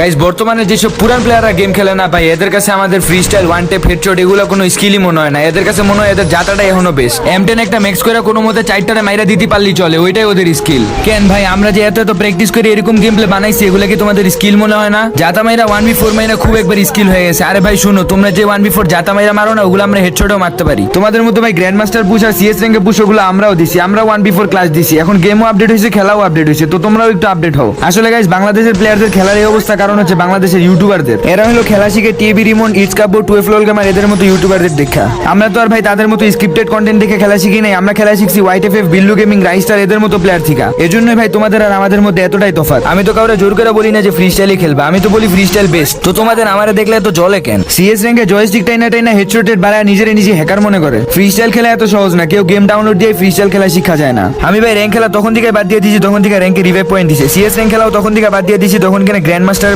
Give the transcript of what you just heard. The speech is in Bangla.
গাইজ বর্তমানে যেসব পুরান প্লেয়াররা গেম খেলে না ভাই, এদের কাছে আমাদের free style one tap headshot এগুলো কোনো স্কিলই মনে হয় না। এদের কাছে মনে হয় এদের জাতাটাই এখনও বেশ এম টেন একটা মেক্স করে কোনো মতে চারটারে মাইরা দিতে পারলি চলে, ওইটাই ওদের স্কিল কেন ভাই, আমরা যে এত এত প্র্যাকটিস করে এরকম গেম প্লে বানাইছি, এগুলো কি তোমাদের স্কিল মনে হয় না? জাতা মাইরা ওয়ান বি ফোর মাইরা খুব একবার স্কিল হয়ে গেছে। আরে ভাই, শুনো, তোমরা যে ওয়ান বি ফোর জাতা মাইরা মারো না, ওগুলো আমরা হেডশটও মারতে পারি। তোমাদের মতো ভাই গ্র্যান্ড মাস্টার পুশ আর সিএস র্যাঙ্কে পুশ ওগুলো আমরাও দিছি আমরা ওয়ান বি ফোর ক্লাস দিছি। এখন গেমও আপডেট হয়েছে, খেলাও আপডেট হয়েছে, তো তোমরাও একটু আপডেট হও। আসলে গাইজ বাংলাদেশের প্লেয়ারদের খেলার এই অবস্থা কারণ হচ্ছে বাংলাদেশের ইউটিউবারদের এরা হলো খেলা শিখে টিভি রিমোট ইটস কাপড় টুয়েলভ লোল গেমার এদের মতো ইউটিউবারদের দেখা আমরা তো আর ভাই তাদের মতো স্ক্রিপ্টেড কন্টেন্ট দেখে খেলা শিখি নাই, আমরা খেলা শিখছি white F F Billu gaming Raistar এদের মতো প্লেয়ার থেকে। এজন্যই ভাই তোমাদের আর আমাদের মধ্যে এতটাই তফাৎ। আমি তো কাউরে জোর করে বলি না যে ফ্রি স্টাইলে খেলবা, আমি তো বলি ফ্রি স্টাইল বেস্ট তো তোমাদের আমারে দেখলে এত জলে কেন? সিএস র্যাঙ্কে জয়স্টিক টাইনা টাইনা হেডশটেড বাড়ায় নিজেরে নিজে হ্যাকার মনে করে। ফ্রি স্টাইল খেলা এত সহজ না, কেউ গেম ডাউনলোড দিয়ে ফ্রি স্টাইল খেলা শিখা যায় না। আমি ভাই র্যাঙ্ক খেলা তখন থেকে বাদ দিয়ে দিয়েছি, তখন থেকে র্যাঙ্কে রিভাইভ পয়েন্ট দিছে। সিএস র্যাঙ্ক খেলাও তখন থেকে বাদ দিয়ে দিয়েছি, তখন কিনা গ্র্যান্ড মাস্টার